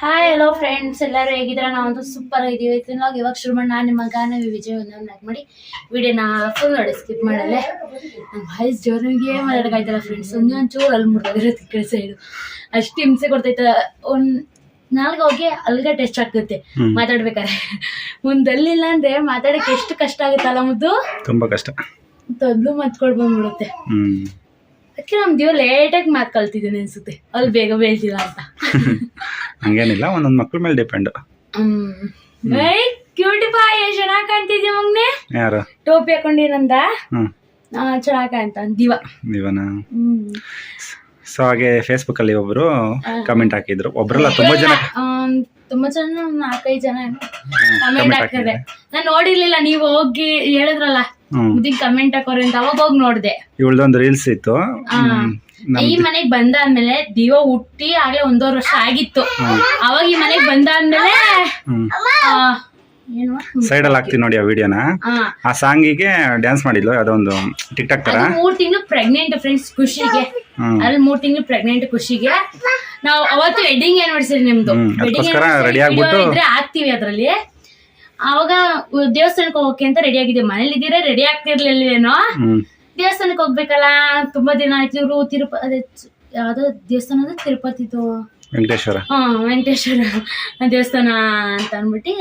Hi hello friends ಎಲ್ಲರೂ ಹೇಗಿದ್ರ ನಾವಂತೂ super ಆಗಿದ್ದೀವಿ ಇವಾಗ ಇವಾಗ ಶುರು ಮಾಡಿ ನಾನು ನಿಮ್ಮ ಗಾನ ವಿಜಯ್ ಒಂದು ಲೈಕ್ ಮಾಡಿ ವಿಡಿಯೋನ ಫುಲ್ ನೋಡಿ ಸ್ಕಿಪ್ ಮಾಡಲ್ಲೇ ನಮ್ಮ ವಾಯ್ಸ್ ಜೋರಿಗೆ ಮಾತಾಡೋಕ್ಕಾಯ್ತಲ್ಲ ಫ್ರೆಂಡ್ಸ್ ಒಂದೊಂದು ಚೂರು ಅಲ್ಲಿ ಮುಡ್ದಿರುತ್ತೆ ಕಡೆ ಸೈಡು ಅಷ್ಟು ಹಿಂಸೆ ಕೊಡ್ತೈತೆ. ಒಂದು ನಾಲ್ಕು ಹೋಗಿ ಅಲ್ಲಿಗೆ ಟೆಸ್ಟ್ ಆಗ್ತೈತೆ. ಮಾತಾಡ್ಬೇಕಾರೆ ಮಾತಾಡ್ಬೇಕಾದ್ರೆ. ಮುಂದಲ್ಲಿಲ್ಲ ಅಂದ್ರೆ ಮಾತಾಡಕ್ಕೆ ಎಷ್ಟು ಕಷ್ಟ ಆಗುತ್ತಲ್ಲ ಮುದ್ದು? ತುಂಬಾ ಕಷ್ಟ. ತೊದ್ಲು ಮತ್ಕೊಳ್ ಬಂದ್ಬಿಡುತ್ತೆ. ಅದಕ್ಕೆ ನಮ್ ದೇವ್ ಲೇಟಾಗಿ ಮಾತು ಕಲ್ತಿದ್ದೀನಿ ಅನ್ಸುತ್ತೆ. ಅಲ್ಲಿ ಬೇಗ ಬೇಳ್ತಿಲ್ಲ ಅಂತ. ಹಂಗೇನಿಲ್ಲ ಒಂದೊಂದು ಮಕ್ಳ ಮೇಲೆ ಡಿಪೆಂಡ್ ಎಷ್ಟ್ ಚೆನ್ನಾಗ್ ಕಾಣ್ತಿದ್ಯ ಮಗ್ನೆ? ಯಾರು? ಟೋಪಿ ಹಾಕೊಂಡಿರಂದ ಚೆನ್ನಾಗ್ ಕಾಣ್ತ ದಿವ. ಹ್ಮ್. ಸೊ ಹಾಗೆ ಫೇಸ್ಬುಕ್ ಅಲ್ಲಿ ಒಬ್ರು ಕಮೆಂಟ್ ಹಾಕಿದ್ರು. ಒಬ್ರಲ್ಲ ತುಂಬಾ ಜನ ತುಂಬಾ ಜನ ನಾಲ್ಕೈದು ಜನ ಕಮೆಂಟ್ comment ಹಾಕಿದೆ ನಾನ್ ನೋಡಿರ್ಲಿಲ್ಲ ನೀವು ಹೋಗಿ ಹೇಳಿದ್ರಲ್ಲ. ಕಮೆಂಟ್ ಹಾಕೋರಿ ಅಂತ ಅವಾಗ ಹೋಗಿ ನೋಡ್ದೆ. ಇವಳ್ದೊಂದು ರೀಲ್ಸ್ ಇತ್ತು. ಈ ಮನೆಗ್ ಬಂದಾದ್ಮೇಲೆ ದಿವ ಹುಟ್ಟಿ ಆಗ್ಲೇ ಒಂದೂವರೆ ವರ್ಷ ಆಗಿತ್ತು. ಅವಾಗ ಈ ಮನೆಗ್ ಬಂದಾದ್ಮೇಲೆ ಆ, ಏನು? ಸೈಡ್ ಅಲ್ಲಿ ಹಾಕ್ತೀನಿ ನೋಡಿ ಆ ವಿಡಿಯೋನ. ಆ, ಆ ಸಾಂಗಿಗೆ ಡ್ಯಾನ್ಸ್ ಮಾಡಿದ್ಲು ಯಾವುದೋ ಒಂದು ಟಿಕ್ ಟಾಕ್ ತರ. ಅದು ಮೂರ್ ತಿಂಗಳು ಪ್ರೆಗ್ನೆಂಟ್ ಫ್ರೆಂಡ್ಸ್ ಖುಷಿಗೆ. ಹ್ಮ್. ಅಲ್ಲಿ ಮೂರ್ ತಿಂಗಳು ಪ್ರೆಗ್ನೆಂಟ್ ಖುಷಿಗೆ. ನಾವು ಅವತ್ತು ವೆಡ್ಡಿಂಗ್ ಆನಿವರ್ಸರಿ ನಿಮ್ದು. ಹ್ಮ್, ವೆಡ್ಡಿಂಗ್ ಅದಕ್ಕೋಸ್ಕರ ready ಆಗ್ಬಿಟ್ಟು- ಇದ್ರೆ ಹಾಕ್ತಿವಿ ಅದ್ರಲ್ಲಿ. ಅವಾಗ ದೇವಸ್ಥಾನಕ್ಕೆ ಹೋಗಕ್ಕೆ ಅಂತ ರೆಡಿ ಆಗಿದ್ದೆ ಮನೇಲಿ ಇದ್ದೀರಾ ರೆಡಿ ಆಗ್ತಿರ್ಲಿಲ್ವೇನೋ? ಹ್ಮ್. ದೇವಸ್ಥಾನಕ್ಕೆ ಹೋಗ್ಬೇಕಲ್ಲ? ತುಂಬಾ ದಿನ ಆಯ್ತು. ಇವರು ತಿರುಪ ಯಾವ್ದೋ ದೇವಸ್ಥಾನ ಅಂದ್ರೆ ತಿರುಪತಿದು. ವೆಂಕಟೇಶ್ವರ. ಹಾ ವೆಂಕಟೇಶ್ವರ ದೇವಸ್ಥಾನ ಅಂತ ಅಂದ್ಬಿಟ್ಟು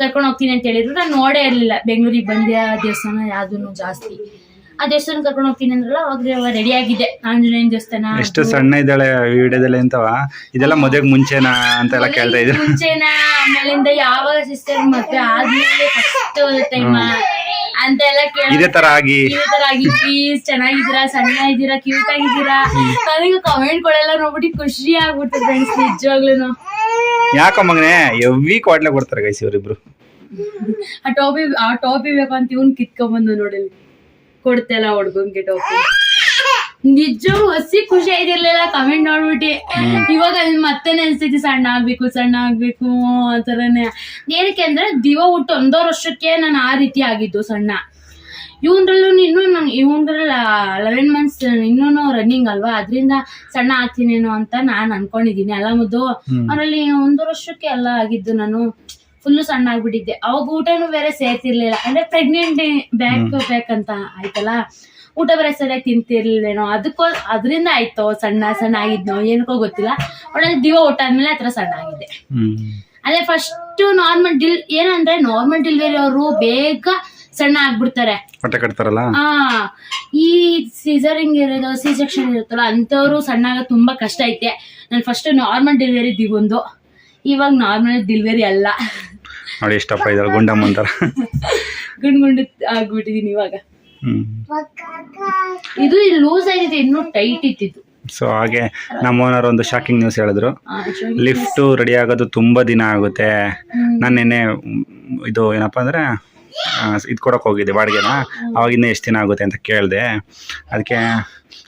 ಕರ್ಕೊಂಡು ಹೋಗ್ತೀನಿ ಅಂತ ಹೇಳಿದ್ರು. ನಾನು ನೋಡೇ ಇರಲಿಲ್ಲ. ಬೆಂಗಳೂರಿಗೆ ಬಂದೆ ಆ ದೇವಸ್ಥಾನ ಯಾವ್ದು ಜಾಸ್ತಿ. ಆ ದೇವಸ್ಥಾನ ಕರ್ಕೊಂಡು ಹೋಗ್ತೀನಿ ಅಂದ್ರಲ್ಲ ಅವಾಗ ರೆಡಿ ಆಗಿದೆ. ಆಂಜನೇಯನ ದೇವಸ್ಥಾನ. ಎಷ್ಟು ಸಣ್ಣ ಇದ್ದಾಳೆ ವಿಡಿಯೋದಲ್ಲಿ ಅಂತವ? ಇದೆಲ್ಲ ಮದುವೆಗೆ ಮುಂಚೆನಾ ಅಂತೆಲ್ಲ ಕೇಳ್ತಾ ಇದ್ರು ಮುಂಚೆನ? ಆಮೇಲಿಂದ ಯಾವಾಗ ಸಿಸ್ಟರ್ ಮದ್ವೆ ಆದ್ಮೇಲೆ ಫಸ್ಟ್ ಟೈಮ್ ಅಂತ ಎಲ್ಲ ಇದೇ ತರ ಆಗಿ. ಇದೇ ತರ ಆಗಿ ಪ್ಲೀಸ್ ಚೆನ್ನಾಗಿದ್ದೀರಾ ಸಣ್ಣ ಇದ್ದೀರಾ ಕ್ಯೂಟ್ ಆಗಿದ್ದೀರಾ? ನನಗೆ ಕಮೆಂಟ್ ಕೊಡೆಲ್ಲ ನೋಡ್ಬಿಟ್ಟು ಖುಷಿ ಆಗ್ಬಿಡ್ತು ಫ್ರೆಂಡ್ಸ್ ನಿಜವಾಗ್ಲೂ ಯಾಕೋ ಮಗನೇ ಎವ್ವಿ ಕ್ವಾಟ್ಲೆ ಕೊಡ್ತಾರೆ ಗೈಸ್ ಇವರಿಬ್ರು. ಆ ಟೋಪಿ ಆ ಟೋಪಿ ಬೇಕು ಅಂತ ಇವ್ನ್ ಕಿತ್ಕೊಂಡ್ಬಂದು ನೋಡಿ ಕೊಡ್ತೆಲ್ಲ ಹುಡ್ಗಂಗೆ ಟೋಪಿ ನಿಜ ಹಸಿ ಖುಷಿ ಆಗಿರ್ಲಿಲ್ಲ ಕಮೆಂಟ್ ನೋಡ್ಬಿಟ್ಟು ಇವಾಗ ಮತ್ತೆ ನೆನ್ಸ್ತೈತಿ ಸಣ್ಣ ಆಗ್ಬೇಕು ಸಣ್ಣ ಆಗ್ಬೇಕು ಆ ಥರನೇ ಏನಕ್ಕೆ ಅಂದ್ರೆ ದಿವ ಹುಟ್ಟು ಒಂದೂವರೆ ವರ್ಷಕ್ಕೆ ನಾನು ಆ ರೀತಿ ಆಗಿದ್ದು ಸಣ್ಣ. ಇವನ್ರಲ್ಲೂ ಇನ್ನೂ ನಂಗೆ ಇವನ್ರಲ್ಲ ಲೆವೆನ್ ಮಂತ್ಸ್ ಇನ್ನೂ ರನ್ನಿಂಗ್ ಅಲ್ವಾ? ಅದರಿಂದ ಸಣ್ಣ ಆಗ್ತೀನೇನೋ ಅಂತ ನಾನು ಅನ್ಕೊಂಡಿದ್ದೀನಿ. ಅಲ್ಲ ಮುದ್ದು ಅವರಲ್ಲಿ ಒಂದು ವರ್ಷಕ್ಕೆ ಎಲ್ಲ ಆಗಿದ್ದು ನಾನು. ಫುಲ್ಲು ಸಣ್ಣ ಆಗ್ಬಿಟ್ಟಿದ್ದೆ ಅವಾಗ ಊಟನೂ ಬೇರೆ ಸೇರ್ತಿರ್ಲಿಲ್ಲ. ಅಂದ್ರೆ ಪ್ರೆಗ್ನೆಂಟ್ ಬ್ಯಾಕ್ ಬ್ಯಾಕ್ ಅಂತ ಆಯ್ತಲ್ಲ? ಊಟ ಬೇರೆ ಸರಿಯಾಗಿ ತಿಂತಿರ್ಲಿಲ್ಲೇನೋ ಅದಕ್ಕೋ ಅದರಿಂದ ಆಯ್ತೋ? ಸಣ್ಣ ಸಣ್ಣ ಆಗಿದ್ನೋ ಏನಕ್ಕೋ ಗೊತ್ತಿಲ್ಲ. ಒಳ್ಳೆ ದಿವ ಊಟ ಆದ್ಮೇಲೆ ಆ ಥರ ಸಣ್ಣ ಆಗಿದೆ ಅದೇ ಫಸ್ಟ್ ನಾರ್ಮಲ್ ಡಿಲ್ ಏನಂದ್ರೆ ನಾರ್ಮಲ್ ಡೆಲಿವರಿ ಅವರು ಬೇಗ ಸಣ್ಣ ಆಗ್ಬಿಡ್ತಾರೆ ಹಾ ಈ ಸೀಸರಿಂಗ್ ಇರೋದು ಸಿ ಸೆಕ್ಷನ್ ಇರುತ್ತಲ್ಲ ಅಂತವ್ರು ಸಣ್ಣ ಆಗೋದು ತುಂಬಾ ಕಷ್ಟ ಐತೆ. ನಾನು ಫಸ್ಟ್ ನಾರ್ಮಲ್ ಡೆಲಿವರಿ ದಿಗೊಂದು ಇವಾಗ ನಾರ್ಮಲ್ ಡೆಲಿವರಿ ಅಲ್ಲ. ನೋಡಿ ಇಷ್ಟಪ್ಪ ಇದ್ದಾರೆ ಗುಂಡಮ್ಮ ಅಂತಾರ ಗುಂಡ್ ಗುಂಡು ಆಗ್ಬಿಟ್ಟಿದೀನಿ ಇವಾಗ. ಇದು ಇದು ಲೂಸ್ ಆಗಿದೆ ಇನ್ನೂ ಟೈಟ್ ಇತ್ತಿದ್ದು ಸೊ ಹಾಗೆ ನಮ್ಮ ಓನರ್ ಒಂದು ಶಾಕಿಂಗ್ ನ್ಯೂಸ್ ಹೇಳಿದ್ರು. ಲಿಫ್ಟು ರೆಡಿ ಆಗೋದು ತುಂಬ ದಿನ ಆಗುತ್ತೆ. ನಾನು ನಿನ್ನೆ ಇದು ಏನಪ್ಪ ಅಂದರೆ ಇದು ಕೊಡೋಕೆ ಹೋಗಿದ್ದೆ ಬಾಡಿಗೆನ. ಅವಾಗ ಇನ್ನೂ ಎಷ್ಟು ದಿನ ಆಗುತ್ತೆ ಅಂತ ಕೇಳಿದೆ. ಅದಕ್ಕೆ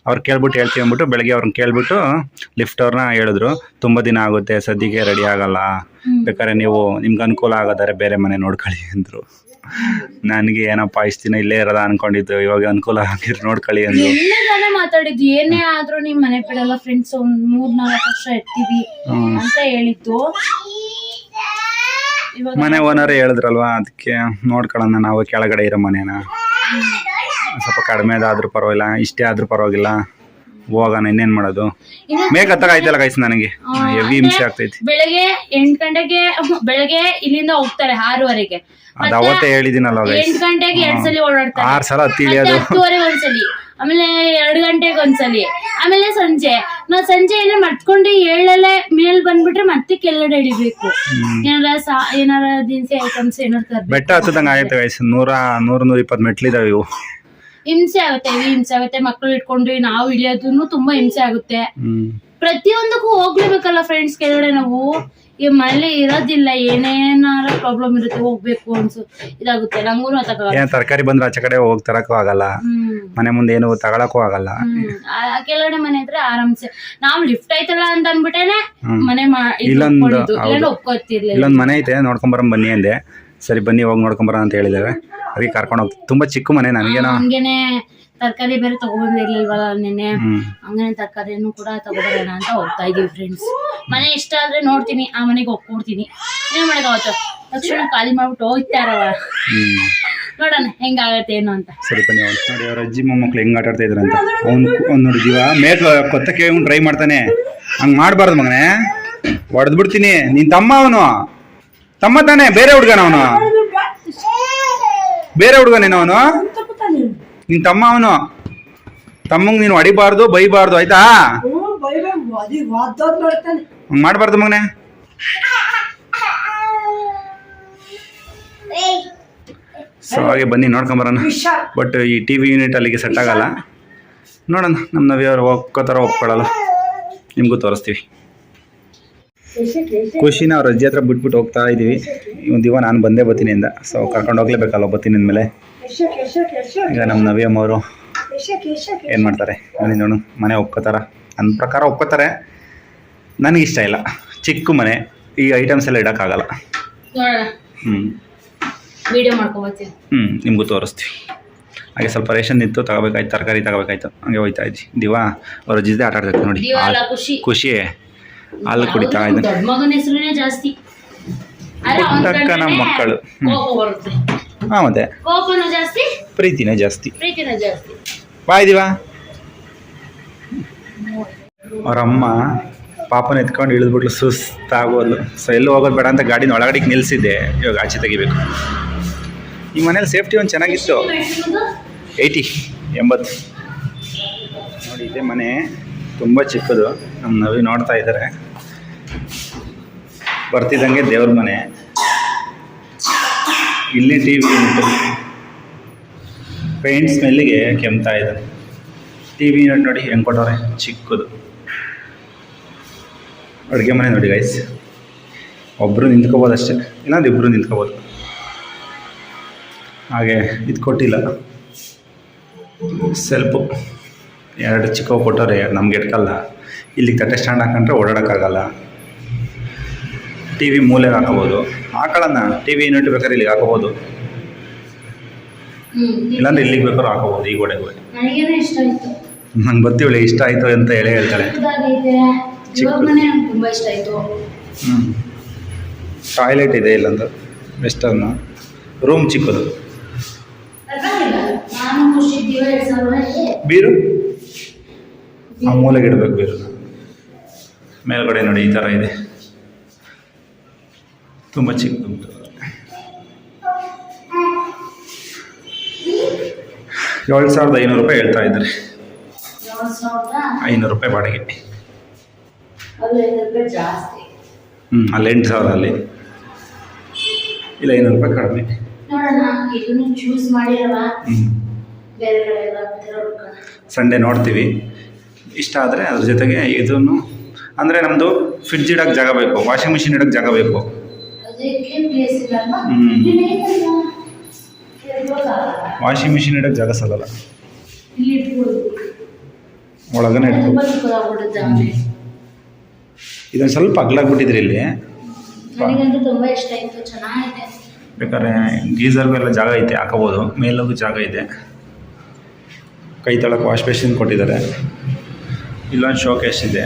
ಅವ್ರು ಕೇಳ್ಬಿಟ್ಟು ಹೇಳ್ತೀವಿ ಅಂದ್ಬಿಟ್ಟು ಬೆಳಗ್ಗೆ ಅವ್ರನ್ನ ಕೇಳ್ಬಿಟ್ಟು ಲಿಫ್ಟ್ ಅವ್ರನ್ನ ಹೇಳಿದ್ರು ತುಂಬ ದಿನ ಆಗುತ್ತೆ ಸದ್ಯಕ್ಕೆ ರೆಡಿ ಆಗಲ್ಲ. ಬೇಕಾದ್ರೆ ನೀವು ನಿಮ್ಗೆ ಅನುಕೂಲ ಆಗೋದಾರೆ ಬೇರೆ ಮನೆ ನೋಡ್ಕೊಳ್ಳಿ ಅಂದರು. ನನಗೆ ಏನಪ್ಪ ಇಷ್ಟು ದಿನ ಇಲ್ಲೇ ಇರೋದ ಅನ್ಕೊಂಡಿದ್ದು ಇವಾಗ ಅನುಕೂಲ ಆಗಿದ್ರು ನೋಡ್ಕೊಳ್ಳಿ ಅಂದ್ರು. ಮಾತಾಡಿದ್ದು ಏನೇ ಆದ್ರೂ ನಿಮ್ಮ ಮನೆ ಬಿಡಲ್ಲ ಫ್ರೆಂಡ್ಸ್ ಒಂದ್ ಮೂರ್ ನಾಲ್ಕು ವರ್ಷ ಇರ್ತೀವಿ ಅಂತ ಹೇಳಿದ್ದು. ಮನೆ ಓನರ್ ಹೇಳಿದ್ರಲ್ವಾ? ಅದಕ್ಕೆ ನೋಡ್ಕೊಳ್ಳೋಣ ನಾವು ಕೆಳಗಡೆ ಇರೋ ಮನೇನ. ಸ್ವಲ್ಪ ಕಡಿಮೆದಾದ್ರೂ ಪರವಾಗಿಲ್ಲ ಇಷ್ಟೇ ಆದರೂ ಪರವಾಗಿಲ್ಲ. ಹೋಗೋಣ ಇನ್ನೇನು ಮಾಡೋದು? ಮೇಕ್ ಹತ್ತಾಗ ಆಯ್ತಲ್ಲ ಗೈಸ್ ನನಗೆ? ಹೆವಿ ಹಿಂಸೆ ಆಗ್ತೈತಿ. ಬೆಳಗ್ಗೆ ಎಂಟು ಗಂಟೆಗೆ ಬೆಳಗ್ಗೆ ಇಲ್ಲಿಂದ ಹೋಗ್ತಾರೆ ಆರೂವರೆಗೆ. ಅದು ಅವತ್ತೇ ಹೇಳಿದ್ದೀನಲ್ಲ ಎಂಟ್ ಗಂಟೆಗೆ ಎರಡು ಸಲ ಓಡಾಡ್ತಾರೆ. ಆರು ಸಲ ಹತ್ತಿ ಇಳಿಯೋದು. ಹತ್ತುವರೆ ಒಂದ್ಸಲಿ. ಆಮೇಲೆ ಎರಡು ಗಂಟೆಗೆ ಒಂದ್ಸಲಿ. ಆಮೇಲೆ ಸಂಜೆ. ನಾವು ಸಂಜೆ ಏನೋ ಮರ್ತ್ಕೊಂಡು ಏಳಲ್ಲೇ ಮೇಲ್ ಬಂದ್ಬಿಟ್ರೆ ಮತ್ತೆ ಕೆಳಗಡೆ ಹಿಡಿಬೇಕು. ಏನಾರ ಸಾ ಏನಾರ ದಿನಸಿ ಐಟಮ್ಸ್ ಏನಾರ ತರ್ಬೇಕು. ಬೆಟ್ಟ ಹತ್ತದಂಗೆ ಆಗೈತೆ ಗೈಸ್ ನೂರ ನೂರ ನೂರ ಇಪ್ಪತ್ತು ಮೆಟ್ಲಿದಾವೆ ಇವು. ಹಿಂಸೆ ಆಗುತ್ತೆ ಹೆವಿ ಹಿಂಸೆ ಆಗುತ್ತೆ. ಮಕ್ಕಳು ಇಟ್ಕೊಂಡು ನಾವು ಇಳಿಯೋದನ್ನು ತುಂಬಾ ಹಿಂಸೆ ಆಗುತ್ತೆ. ಪ್ರತಿಯೊಂದಕ್ಕೂ ಹೋಗ್ಲೇಬೇಕಲ್ಲ ಫ್ರೆಂಡ್ಸ್ ಕೆಳಗಡೆ ನಾವು. ಈ ಮನೇಲಿ ಇರೋದಿಲ್ಲ ಏನೇನಾರ ಪ್ರಾಬ್ಲಮ್ ಇರುತ್ತೆ ಹೋಗ್ಬೇಕು ಅನ್ಸು ಇದಾಗುತ್ತೆ. ನಂಗೂ ಏನ್ ತರಕಾರಿ ಬಂದ್ರೆ ಆಚೆ ಕಡೆ ಹೋಗಿ ತರಕ್ಕೂ ಆಗಲ್ಲ. ಮನೆ ಮುಂದೆ ಏನು ತಗೊಳಕ್ಕೂ ಆಗಲ್ಲ. ಕೆಳಗಡೆ ಮನೆ ಇದ್ರೆ ಆರಾಮ್ಸೆ. ನಾವು ಲಿಫ್ಟ್ ಐತಲ್ಲ ಅಂತ ಅನ್ಬಿಟ್ಟೇನೆ ಮನೆ ಇಲ್ಲೊಂದು- ಇಲ್ಲೊಂದು ಮನೆ ಐತೆ ನೋಡ್ಕೊಂಬರಂ ಬನ್ನಿ ಅಂದೆ. ಸರಿ ಬನ್ನಿ ಹೋಗಿ ನೋಡ್ಕೊಂಬರ ಅಂತ ಹೇಳಿದಾರೆ ಅದಕ್ಕೆ ಕರ್ಕೊಂಡು ಹೋಗ್ತೀವಿ ತುಂಬಾ ಚಿಕ್ಕ ಮನೆ ನನಗೇನೋ. ಹಂಗೇನೆ ತರಕಾರಿ ಬೇರೆ ತಗೊಬಂದಿರ್ಲಿಲ್ವಲ್ಲ ನಿನ್ನೆ. ಹಂಗೇನೆ ಹಂಗನೆ ತರಕಾರಿಯನ್ನು ಕೂಡ ತಗೊಬರೋಣ ಅಂತ ಹೋಗ್ತಾ ಇದೀವಿ ಫ್ರೆಂಡ್ಸ್ ಮನೆ ಇಷ್ಟ ಆದ್ರೆ ನೋಡ್ತೀನಿ ಆ ಮನೆಗೆ ಒಪ್ಕೊಡ್ತೀನಿ. ಏನ್ ಮಾಡಕ್ಕಾವತ್ತು ತಕ್ಷಣ ಖಾಲಿ ಮಾಡ್ಬಿಟ್ಟು ಹೋಗ್ತಾರವ ಹ್ಞೂ ನೋಡೋಣ ಹೆಂಗಾಗತ್ತೆ ಏನು ಅಂತ. ಸರಿ ಬನ್ನಿ ಅವ್ನು ನೋಡಿ ಅವ್ರ ಅಜ್ಜಿ ಮೊಮ್ಮಕ್ಳು ಹೆಂಗೆ ಆಟ ಆಡ್ತಾ ಇದ್ರಂತ ಅವ್ನು ಅವ್ನು ನೋಡಿ ಜೀವ ಮೇಟ್ ಕೊತ್ತಕ್ಕೆ ಅವ್ನು ಟ್ರೈ ಮಾಡ್ತಾನೆ. ಹಂಗೆ ಮಾಡಬಾರ್ದು ಮಗನೇ. ಹೊಡೆದು ಬಿಡ್ತೀನಿ. ನಿನ್ ತಮ್ಮ ಅವನು. ತಮ್ಮ ತಾನೆ ಬೇರೆ ಹುಡ್ಗನ ಅವನು. ಬೇರೆ ಹುಡ್ಗನೇನ ಅವನು? ನಿನ್ ತಮ್ಮ ಅವನು. ತಮ್ಮಂಗ್ ನೀನು ಹೊಡಿಬಾರ್ದು ಬೈಬಾರ್ದು ಆಯ್ತಾ? ಹಂಗೆ ಮಾಡಬಾರ್ದು ಮಗನೆ. ಸೊ ಹಾಗೆ ಬನ್ನಿ ನೋಡ್ಕೊಂಬರೋಣ ಬಟ್ ಈ ಟಿ ವಿ ಯೂನಿಟ್ ಅಲ್ಲಿಗೆ ಸೆಟ್ ಆಗಲ್ಲ. ನೋಡೋಣ ನಮ್ಮ ನವಿಯವರು ಒಪ್ಕೋತಾರ ಒಪ್ಕೊಳ್ಳಲ್ಲ. ನಿಮಗೂ ತೋರಿಸ್ತೀವಿ. ಖುಷಿನ ಅವ್ರ ಅಜ್ಜಿ ಹತ್ರ ಬಿಟ್ಬಿಟ್ಟು ಹೋಗ್ತಾ ಇದ್ದೀವಿ ಒಂದು ದಿವ ನಾನು ಬಂದೇ ಬತ್ತೀನಿ ಅಂದ ಸೊ ಕರ್ಕೊಂಡು ಹೋಗ್ಲೇಬೇಕಲ್ಲ ಬತ್ತೀನಿ ಅಂದಮೇಲೆ ಈಗ ನಮ್ಮ ನವಿಯಮ್ಮ ಅವರು ಏನು ಮಾಡ್ತಾರೆ? ಮನೆ ನೋಡು ಮನೆ ಒಪ್ಕೋತಾರ. ನನ್ನ ಪ್ರಕಾರ ಒಪ್ಕೋತಾರೆ. ನನಗಿಷ್ಟ ಇಲ್ಲ. ಚಿಕ್ಕ ಮನೆ ಈ ಐಟಮ್ಸ್ ಎಲ್ಲ ಇಡೋಕ್ಕಾಗಲ್ಲ. ಹ್ಞೂ ವಿಡಿಯೋ ಹ್ಞೂ ನಿಮಗೂ ತೋರಿಸ್ತೀವಿ. ಹಾಗೆ ಸ್ವಲ್ಪ ರೇಷನ್ ನಿಂತು ತಗೋಬೇಕಾಯ್ತು ತರಕಾರಿ ತಗೋಬೇಕಾಯ್ತು. ಹಂಗೆ ಹೋಯ್ತಾ ಇದ್ವಿ. ದಿವಾ ಅವ್ರ ಜೊತೆ ಆಟ ಆಡ್ತೈತೆ ನೋಡಿ. ಖುಷಿ. ಖುಷಿ ಹಾಲು ಕುಡಿತಾ ಇದ್ದ ಜಾಸ್ತಿ. ಪುಟ್ಟಕ್ಕನ ಮಕ್ಕಳು. ಹಾಂ ಮತ್ತೆ. ಪ್ರೀತಿನೂ ಜಾಸ್ತಿ. ಬಾಯ್ ದಿವಾ. ಅವರಮ್ಮ ಪಾಪನ ಎತ್ಕೊಂಡು ಇಳಿದ್ಬಿಟ್ಲು ಸುಸ್ತಾಗೋದು ಸೊ ಎಲ್ಲೂ ಹೋಗೋದು ಬೇಡ ಅಂತ ಗಾಡಿನ ಒಳಗಡೆಗೆ ನಿಲ್ಲಿಸಿದ್ದೆ ಇವಾಗ ಆಚೆ ತೆಗಿಬೇಕು. ಈ ಮನೇಲಿ ಸೇಫ್ಟಿ ಒಂದು ಚೆನ್ನಾಗಿತ್ತು. ಏಯ್ಟಿ, ಎಂಬತ್ತು. ನೋಡಿ, ಇದೆ ಮನೆ ತುಂಬ ಚಿಕ್ಕದು. ನಮ್ಮ ನವಿ ನೋಡ್ತಾ ಇದ್ದಾರೆ ಬರ್ತಿದ್ದಂಗೆ ದೇವ್ರ ಮನೆ. ಇಲ್ಲಿ ಟಿ ವಿ ಪೇಂಟ್ ಸ್ಮೆಲ್ಲಿಗೆ ಕೆಮ್ತಾ ಇದೆ ಟಿ ವಿ ನೋಡಿ ಹೆಂಗೆ ಕೊಟ್ಟವ್ರೆ ಚಿಕ್ಕದು. ಅಡುಗೆ ಮನೆ ನೋಡಿ ಗೈಸ್ ಒಬ್ಬರು ನಿಂತ್ಕೋಬೋದು ಅಷ್ಟೇ. ಇನ್ನೊಂದು ಇಬ್ಬರು ನಿಂತ್ಕೋಬೋದು. ಹಾಗೆ ಇದು ಕೊಟ್ಟಿಲ್ಲ. ಸ್ವಲ್ಪ ಎರಡು ಚಿಕ್ಕ ಕೊಟ್ಟವ್ರೆ ನಮ್ಗೆ ಎಟ್ಕಲ್ಲ ಇಲ್ಲಿಗೆ ತಟ್ಟೆ ಸ್ಟ್ಯಾಂಡ್ ಹಾಕೊಂಡ್ರೆ ಓಡಾಡೋಕ್ಕಾಗಲ್ಲ. ಟಿ ವಿ ಮೂಲೆಗೆ ಹಾಕೋಬೋದು. ಹಾಕೊಳ್ಳೋಣ. ಟಿ ವಿ ಯೂನಿಟ್ ಬೇಕಾದ್ರೆ ಇಲ್ಲಿಗೆ ಹಾಕೋಬೋದು. ಇಲ್ಲಾಂದ್ರೆ ಇಲ್ಲಿಗೆ ಬೇಕಾದ್ರೂ ಹಾಕೋಬೋದು ಈ ಗೋಡೆಗೆ ಹೋಗಿ. ಇಷ್ಟ ಆಯ್ತು. ನಂಗೆ ಗೊತ್ತಿವಳೆ ಇಷ್ಟ ಆಯಿತು ಅಂತ ಹೇಳೇ ಹೇಳ್ತಾಳೆ. ಚಿಕ್ಕದಾಗೈತೆ ದೇವ್ರ ತುಂಬಾ ಇಷ್ಟ ಆಯ್ತು. ಹ್ಞೂ ಟಾಯ್ಲೆಟ್ ಇದೆ ಇಲ್ಲೊಂದು ವೆಸ್ಟರ್ನು. ರೂಮ್ ಚಿಕ್ಕದು. ಬೀರು? ಆ ಮೂಲೆಗೆ ಇಡಬೇಕು ಬೀರು. ಮೇಲ್ಗಡೆ ನೋಡಿ ಈ ಥರ ಇದೆ. ತುಂಬ ಚಿಕ್ಕದು ಏಳು ಸಾವಿರದ ಐನೂರು ರೂಪಾಯಿ ಹೇಳ್ತಾ ಇದ್ದಾರೆ. ಐನೂರು ರೂಪಾಯಿ ಬಾಡಿಗೆ. ಹ್ಞೂ ಅಲ್ಲಿ ಎಂಟು ಸಾವಿರ ಅಲ್ಲಿ. ಇಲ್ಲ ಐನೂರು ರೂಪಾಯಿ ಕಡಿಮೆ. ಸಂಡೇ ನೋಡ್ತೀವಿ. ಇಷ್ಟ ಆದರೆ ಅದ್ರ ಜೊತೆಗೆ ಇದನ್ನು ಅಂದರೆ ನಮ್ಮದು ಫ್ರಿಡ್ಜ್ ಇಡೋಕ್ಕೆ ಜಾಗ ಬೇಕು ವಾಷಿಂಗ್ ಮಿಷಿನ್ ಇಡೋಕ್ಕೆ ಜಾಗ ಬೇಕು. ವಾಷಿಂಗ್ ಮಿಷಿನ್ ಇಡೋಕ್ಕೆ ಜಾಗ ಸಲ್ಲಲ್ಲ. ಇಟ್ಬೋದು. ಒಳಗನೆ. ಇದೊಂದು ಸ್ವಲ್ಪ ಅಗ್ಲಾಗ್ಬಿಟ್ಟಿದ್ರಿ ಇಲ್ಲಿ. ನನಗಂತೂ ತುಂಬಾ ಇಷ್ಟ ಆಯ್ತು ಚೆನ್ನಾಗಿದೆ. ಬೇಕಾದ್ರೆ ಗೀಸರ್ಗೂ ಎಲ್ಲ ಜಾಗ ಐತೆ ಹಾಕೋಬೋದು. ಮೇಲೋಗೂ ಜಾಗ ಇದೆ. ಕೈ ತಳಕ್ಕೆ ವಾಶ್ ಬೇಸಿನ್ ಕೊಟ್ಟಿದ್ದಾರೆ. ಇಲ್ಲೊಂದು ಶೋಕೇಶ್ ಇದೆ.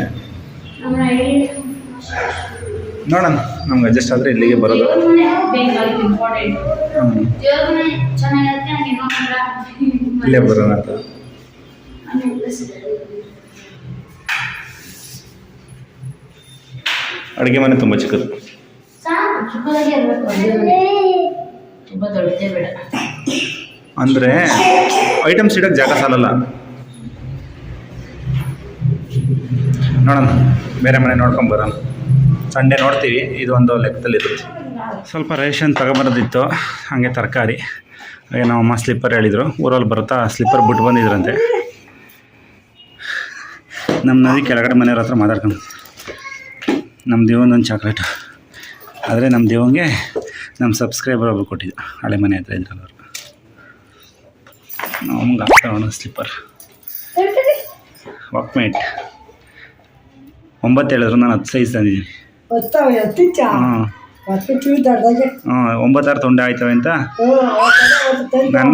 ನೋಡೋಣ ನಮ್ಗೆ ಅಡ್ಜಸ್ಟ್ ಆದರೆ ಇಲ್ಲಿಗೆ ಬರೋದು. ಇಲ್ಲೇ ಬರೋಣ ಅಂತ ಅಲ್ಲಿ ಪ್ಲೇಸ್ ಇದೆ. ಅಡುಗೆ ಮನೆ ತುಂಬ ಚಿಕ್ಕದು. ಅಂದ್ರೆ ಐಟಮ್ಸ್ ಇಡೋಕ್ಕೆ ಜಾಗ ಸಾಲಲ್ಲ. ನೋಡೋಣ ಬೇರೆ ಮನೆ ನೋಡ್ಕೊಂಡು ಬರೋಣ. ಸಂಡೇ ನೋಡ್ತೀವಿ ಇದು ಒಂದು ಲೆಕ್ಕದಲ್ಲಿರುತ್ತೆ ಸ್ವಲ್ಪ ರೇಷನ್ ತಗೊಬರೋದಿತ್ತು ಹಾಗೆ ತರಕಾರಿ. ಹಾಗೆ ನಮ್ಮಮ್ಮ ಸ್ಲಿಪ್ಪರ್ ಹೇಳಿದರು ಊರಲ್ಲಿ ಬರುತ್ತಾ ಸ್ಲಿಪ್ಪರ್ ಬಿಟ್ಟು ಬಂದಿದ್ರಂತೆ. ನಮ್ಮ ನದಿ ಕೆಳಗಡೆ ಮನೆಯವ್ರ ಹತ್ರ ಮಾತಾಡ್ಕೊಂಡು. ನಮ್ಮ ದೇವನೊಂದು ಚಾಕ್ಲೇಟು ಆದರೆ ನಮ್ಮ ದೇವಂಗೆ ನಮ್ಮ ಸಬ್ಸ್ಕ್ರೈಬರ್ ಒಬ್ರು ಕೊಟ್ಟಿದ್ದು. ಹಳೆ ಮನೆ ಹತ್ರ ಇದ್ರಲ್ಲ ಅವರು. ನಮ್ಗೆ ಹಾಕ್ತಾವಣ ಸ್ಲಿಪ್ಪರ್ ವಾಕ್ಮೇಟ್ ಒಂಬತ್ತು ಹೇಳಿದ್ರು ನಾನು ಹತ್ತು ಸೈಜ್ ತಂದಿದ್ದೀನಿ. ಹಾಂ. ಒಂಬತ್ತಾರು ತೊಂಡೆ ಆಯ್ತವೆ ಅಂತ. ನನ್ನ?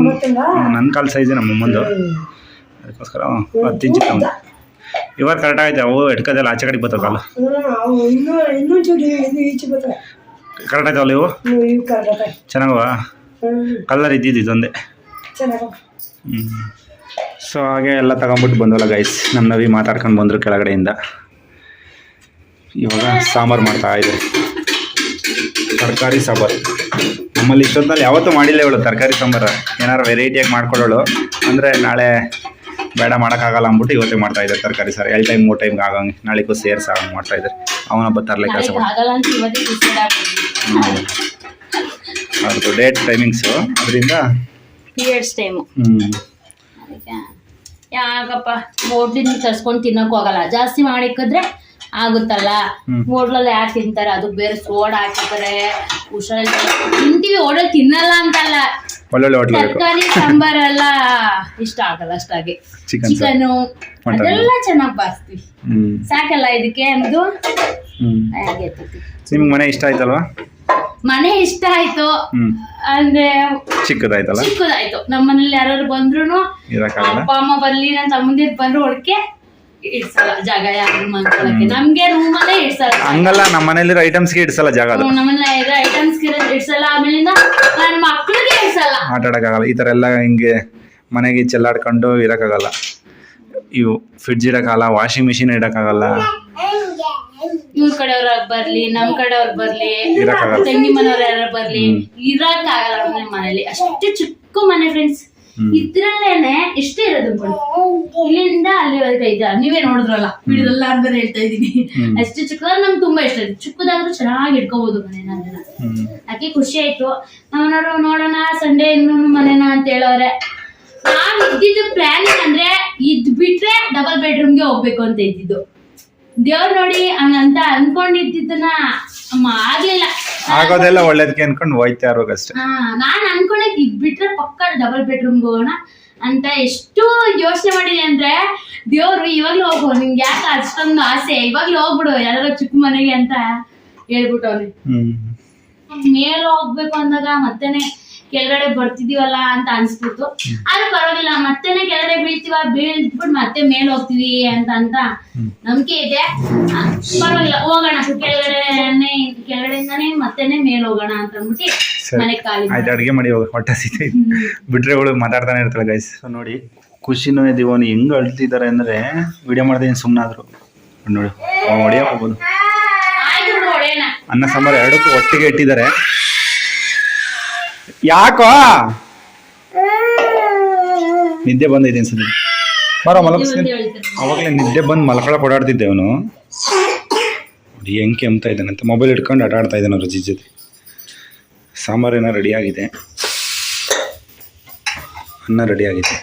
ನನ್ನ ಕಾಲು ಸೈಜೇ ನಮ್ಮ ಅಮ್ಮಂದು. ಅದಕ್ಕೋಸ್ಕರ ಹತ್ತು ಇಂಚು ತಗೊಂಡು ಇವಾಗ ಕರೆಕ್ಟ್ ಆಯ್ತು ಅವು ಎಟ್ಕದೆಲ್ಲ ಆಚೆ ಕಡೆಗೆ ಬರ್ತಾರೆ ಕರೆಕ್ಟ್ ಆಯ್ತಾವಲ್ಲ ಇವು? ಚೆನ್ನಾಗವ? ಕಲರ್ ಇದ್ದಿದ್ದು ಇದೊಂದೇ. ಹ್ಞೂ ಸೊ ಹಾಗೆ ಎಲ್ಲ ತಗೊಂಬಿಟ್ಟು ಬಂದವಲ್ಲ ಗೈಸ್ ನಮ್ಮ ನವಿ ಮಾತಾಡ್ಕೊಂಡು ಬಂದರು ಕೆಳಗಡೆಯಿಂದ. ಇವಾಗ ಸಾಂಬಾರು ಮಾಡ್ತಾ ಇದೆ. ತರಕಾರಿ ಸಾಂಬಾರು. ನಮ್ಮಲ್ಲಿ ಇಷ್ಟೊತ್ತಲ್ಲಿ ಯಾವತ್ತೂ ಮಾಡಿಲ್ಲ ಇವಳು ತರಕಾರಿ ಸಾಂಬಾರು. ಏನಾರು ವೆರೈಟಿಯಾಗಿ ಮಾಡ್ಕೊಳ್ಳೋಳು. ಅಂದರೆ ನಾಳೆ ಬೇಡ ಮಾಡೋಕ್ಕಾಗಲ್ಲ ಅಂದ್ಬಿಟ್ಟು ಇವತ್ತೇ ಮಾಡ್ತಾ ಇದ್ದಾರೆ ತರಕಾರಿ ಸರ್. ಎರಡು ಟೈಮ್ ಮೂರು ಟೈಮ್ಗೆ ಆಗಂಗೆ. ನಾಳೆಗೂ ಸೇರ್ಸ ಆಗಂಗೆ ಮಾಡ್ತಾ ಇದ್ದಾರೆ. ಅವನೊಬ್ಬ ತರಲೆ ಕೆಲಸ ಅವ್ರದ್ದು ಡೇಟ್ ಟೈಮಿಂಗ್ಸು ಅದರಿಂದ ಪೀರಿಯಡ್ಸ್ ಟೈಮು ಯಾಕಪ್ಪ ಹೋಟ್ಲಿಂದ ತರ್ಸ್ಕೊಂಡು ತಿನ್ನೋಕ್ಕೂ ಆಗಲ್ಲ. ಜಾಸ್ತಿ ಮಾಡಿಕ್ಕಿದ್ರೆ ಆಗುತ್ತಲ್ಲ. ಹೋಟ್ಲಲ್ಲಿ ಯಾರು ತಿಂತಾರೆ? ಅದು ಬೇರೆ ಸೋಡಾ ಹಾಕಿರ್ತಾರೆ ಹುಷಾರಲ್ಲಿ. ತಿಂತೀವಿ ಹೋಟೆಲ್ ತಿನ್ನಲ್ಲ ಅಂತಲ್ಲ. ಒಳ್ಳೊಳ್ಳೆ ಹೋಟ್ಲ್ ತರಕಾರಿ ಸಾಂಬಾರೆಲ್ಲ ಇಷ್ಟ ಆಗಲ್ಲ ಅಷ್ಟಾಗಿ. Chicken chicken. ಅದೆಲ್ಲ ಚೆನ್ನಾಗಿ ಬಾರಿಸ್ತೀವಿ. ಸಾಕಲ್ಲ ಇದಕ್ಕೆ ಅಂದು ನಿಮ್ಗೆ ಮನೆ ಇಷ್ಟ ಆಯ್ತಲ್ವಾ? ಮನೆ ಇಷ್ಟ ಆಯ್ತು. ಅಂದ್ರೆ ಚಿಕ್ಕದಾಯ್ತಲ್ಲ? ಚಿಕ್ಕದಾಯ್ತು. ನಮ್ಮ ಮನೇಲಿ ಯಾರು ಬಂದ್ರು ಅಪ್ಪ ಅಮ್ಮ ಬರ್ಲಿ ನನ್ನ ತಮ್ಮಂದಿರ್ ಬಂದ್ರು ಹೊಡ್ಕೆ ಇಡ್ಸಲ್ಲ ಜಾಗ ಯಾರು ಮಾಡ್ಕೊಳಕ್ಕೆ. ನಮ್ಗೆ ರೂಮಲ್ಲೇ ಇಡ್ಸಲ್ಲ. ಹಂಗಲ್ಲ ನಮ್ಮ ಮನೇಲಿರೋ ಐಟಮ್ಸ್ಗೆ ಇಡ್ಸಲ್ಲ ಜಾಗ ಅದು. ನಮ್ಮನ್ನ ಇರೋ ಐಟಮ್ಸ್ ಇಡ್ಸಲ್ಲ ಆಮೇಲಿಂದ ನನ್ನ ಮಕ್ಕಳಿಗೆ ಇಡ್ಸಲ್ಲ. ಆಟ ಆಡೋಕ್ಕಾಗಲ್ಲ ಈ ಥರ ಎಲ್ಲ ಹಿಂಗೆ ಮನೆಗೆ ಚೆಲ್ಲಾಡ್ಕೊಂಡು ಇರೋಕ್ಕಾಗಲ್ಲ. ಇವು ಫ್ರಿಡ್ಜ್ ಇಡಕ್ಕಾಗಲ್ಲ ವಾಷಿಂಗ್ ಮಿಷಿನ್ ಇಡಕ್ಕಾಗಲ್ಲ. ಇವ್ರ ಕಡೆಯವ್ರ ಬರ್ಲಿ ನಮ್ ಕಡೆಯವ್ರ ಬರ್ಲಿ ಇರಕ್ಕಾಗಲ್ಲ. ತಂಗಿ ಮನೆಯವ್ರ ಯಾರು ಬರ್ಲಿ ಇರಕ್ಕಾಗಲ್ಲ ನಮ್ಮ ಮನೇಲಿ. ಅಷ್ಟೇ ಚಿಕ್ಕ ಮನೆ ಫ್ರೆಂಡ್ಸ್. ಇದ್ರಲ್ಲೇನೆ ಇಷ್ಟೇ ಇರೋದು ಅನ್ಕೊಳ್ಳಿ ಇಲ್ಲಿಂದ ಅಲ್ಲಿವರೆಗೆ ಇದೆ ನೀವೇ ನೋಡಿದ್ರಲ್ಲ ಬಿಡುದಲ್ಲ ಅಂತ ಹೇಳ್ತಾ ಇದೀನಿ. ಅಷ್ಟು ಚಿಕ್ಕದಾಗ ನಮ್ಗೆ ತುಂಬಾ ಇಷ್ಟ. ಆಯ್ತು ಚಿಕ್ಕದಾದ್ರೂ ಚೆನ್ನಾಗಿ ಇಟ್ಕೋಬಹುದು ಮನೇನ ಅದನ್ನ. ಅದಕ್ಕೆ ಖುಷಿ ಆಯ್ತು. ನಾವು ನೋಡೋಣ ಸಂಡೇ ಇನ್ನೂ ಮನೇನ ಅಂತ ಹೇಳೋರೆ ನಾವ್ ಇದ್ದಿದ್ದು ಪ್ಲಾನ್ ಅಂದ್ರೆ ಇದ್ ಬಿಟ್ರೆ ಡಬಲ್ ಬೆಡ್ರೂಮ್ಗೆ ಹೋಗ್ಬೇಕು ಅಂತ ಇದ್ದಿದ್ದು. ದೇವ್ರು ನೋಡಿ ಹಂಗಂತ ಅನ್ಕೊಂಡಿದ್ದನ್ನ ಅಮ್ಮ ಆಗ್ಲಿಲ್ಲ. ಆಗೋದೆಲ್ಲ ಒಳ್ಳೇದಕ್ಕೆ ಅನ್ಕೊಂಡು ಹೋಯ್ತಾ ಇರೋಗಷ್ಟೇ. ನಾನ್ ಅನ್ಕೊಳಕ್ ಇದ್ ಬಿಟ್ರೆ ಪಕ್ಕ ಡಬಲ್ ಬೆಡ್ರೂಮ್ ಹೋಗೋಣ ಅಂತ ಎಷ್ಟು ಯೋಚನೆ ಮಾಡಿದೆ ಅಂದ್ರೆ ದೇವ್ರು ಇವಾಗ್ಲೂ ಹೋಗು ನಿಂಗೆ ಯಾಕೆ ಅಷ್ಟೊಂದು ಆಸೆ? ಇವಾಗ್ಲೂ ಹೋಗ್ಬಿಡು ಯಾರು ಚಿಕ್ಕ ಮನೆಗೆ ಅಂತ ಹೇಳ್ಬಿಟ್ಟು ಹ್ಮ್. ಮೇಲೆ ಹೋಗ್ಬೇಕು ಅಂದಾಗ ಮತ್ತೆನೆ ಕೆಳಗಡೆ ಬರ್ತಿದೀವಲ್ಲ ಅಂತ ಅನ್ಸ್ಬಿಡ್ತು. ಆದ್ರೆ ಪರವಾಗಿಲ್ಲ ಮತ್ತೆನೆ ಕೆಳಗಡೆ ಬೀಳ್ತೀವ ಬೀಳ್ಬಿಟ್ಟು ಮತ್ತೆ ಮೇಲ್ ಹೋಗ್ತೀವಿ ಅಂತ ಅಂತ ನಂಬಿಕೆ ಇದೆ. ಪರವಾಗಿಲ್ಲ ಹೋಗೋಣ ಕೆಳಗಡೆ ಕೆಳಗಡೆಯಿಂದಾನೇ ಮತ್ತೆನೆ ಮೇಲ್ ಹೋಗೋಣ ಅಂತ ಅಂದ್ಬಿಟ್ಟು ಮನೆ ಮನೆಗ್ ಖಾಲಿ ಆಯ್ತು ಅಡುಗೆ ಮಾಡಿ ಹೋಗಿ ಹೊಟ್ಟೆ ಸಿಗ್ತೈತೆ ಬಿಟ್ರೆ ಅವಳು ಮಾತಾಡ್ತಾನೆ ಇರ್ತಾಳೆ ಗೈಸ್ ಸೊ ನೋಡಿ ಖುಷಿನೂ ದಿವೋನಿ ಹೆಂಗ್ ಅಳ್ತಿದ್ದಾರೆ ಅಂದ್ರೆ ವಿಡಿಯೋ ಮಾಡ್ದೆ ಸುಮ್ಮನಾದ್ರು ನೋಡಿ ಹೊಡಿಯಕ್ಕೆ ಹೋಗ್ಬೋದು ಅನ್ನ ಸಾಂಬಾರು ಎರಡಕ್ಕೂ ಒಟ್ಟಿಗೆ ಇಟ್ಟಿದ್ದಾರೆ. ಯಾಕೋ? ನಿದ್ದೆ ಬಂದೈತೆ ಅನ್ಸುತ್ತೆ ಬರೋ ಮಲಗಿಸ್ತೀನಿ ಅವಾಗಲೇ ನಿದ್ದೆ ಬಂದು ಮಲಕಳ ಓಡಾಡ್ತಿದ್ದೆ ಅವನು. ನೋಡಿ ಹೆಂಗೆ ಕೆಮ್ತಾ ಅಂತ. ಮೊಬೈಲ್ ಇಟ್ಕೊಂಡು ಆಟ ಆಡ್ತಾ ಇದ್ದಾನೆ ರಜಿ ಜೊತೆ. ರೆಡಿ ರೆಡಿಯಾಗಿದೆ ಅನ್ನ ರೆಡಿಯಾಗಿದೆ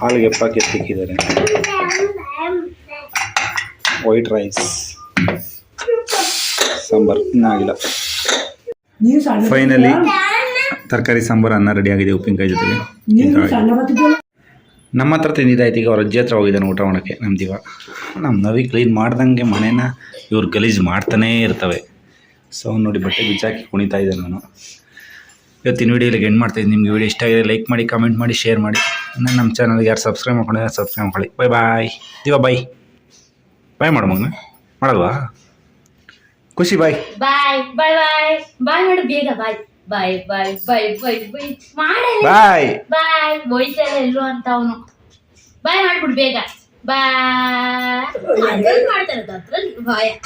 ಹಾಲಿಗೆ ಎಪ್ಪಾಕಿ ಎತ್ತಿಕ್ಕಿದ್ದಾರೆ. White rice sambar. ನೀವು ಸಣ್ಣ ಫೈನಲಿ ತರಕಾರಿ ಸಾಂಬಾರು ಅನ್ನ ರೆಡಿಯಾಗಿದೆ ಉಪ್ಪಿನಕಾಯಿ ಜೊತೆಗೆ. ನಮ್ಮ ಹತ್ರ ತಿಂದಿದ್ದಾಯ್ತು ಈಗ ಅವ್ರ ಅಜ್ಜಿ ಹತ್ರ ಹೋಗಿದ್ದಾನೆ ಊಟ ಮಾಡೋಕ್ಕೆ ನಮ್ಮ ದಿವ ನಮ್ಮ ನವಿ ಕ್ಲೀನ್ ಮಾಡ್ದಂಗೆ ಮನೇನ ಇವ್ರು ಗಲೀಜು ಮಾಡ್ತಾನೇ ಇರ್ತವೆ. ಸೊ ಅವ್ನು ನೋಡಿ ಬಟ್ಟೆ ಬಿಚ್ಚಾಕಿ ಕುಣಿತಾ ಇದ್ದೆ ನಾನು. ಇವತ್ತಿನ ವೀಡಿಯೋಲಿಗೆ ಎಂಡ್ ಮಾಡ್ತಾಯಿದ್ದೀನಿ ನಿಮಗೆ ವೀಡಿಯೋ ಇಷ್ಟ ಆಗಿದೆ ಲೈಕ್ ಮಾಡಿ ಕಮೆಂಟ್ ಮಾಡಿ ಶೇರ್ ಮಾಡಿ. ಇನ್ನೂ ನಮ್ಮ ಚಾನಲ್ಗೆ ಯಾರು ಸಬ್ಸ್ಕ್ರೈಬ್ ಮಾಡ್ಕೊಂಡಿದ್ದಾರೆ ಸಬ್ಸ್ಕ್ರೈಬ್ ಮಾಡ್ಕೊಳ್ಳಿ. ಬಾಯ್ ಬಾಯ್ ದಿವ ಬಾಯ್ ಬಾಯ್ ಮಾಡು ಮಗನ. ಮಾಡಲ್ವಾ? ಖುಷಿ ಬಾಯ್. ಬಾಯ್ ಬಾಯ್ ಬಾಯ್. ಬಾಯ್ ಮಾಡು ಬೇಗ ಬಾಯ್. ಬಾಯ್ ಬಾಯ್ ಬಾಯ್ ಬಾಯ್ ಬಾಯ್. ಮಾಡಲ್ಲ ಬಾಯ್. ಬಾಯ್. ಹೋಯ್ತಲ್ಲ ಎಲ್ಲೋ ಅಂತ ಅವನು. ಬಾಯ್ ಮಾಡ್ಬಿಡು ಬೇಗ. ಬಾಯ್. ಮಾಡ್ತಾರೆ ಅದ್ರಲ್ಲಿ ಬಾಯ್.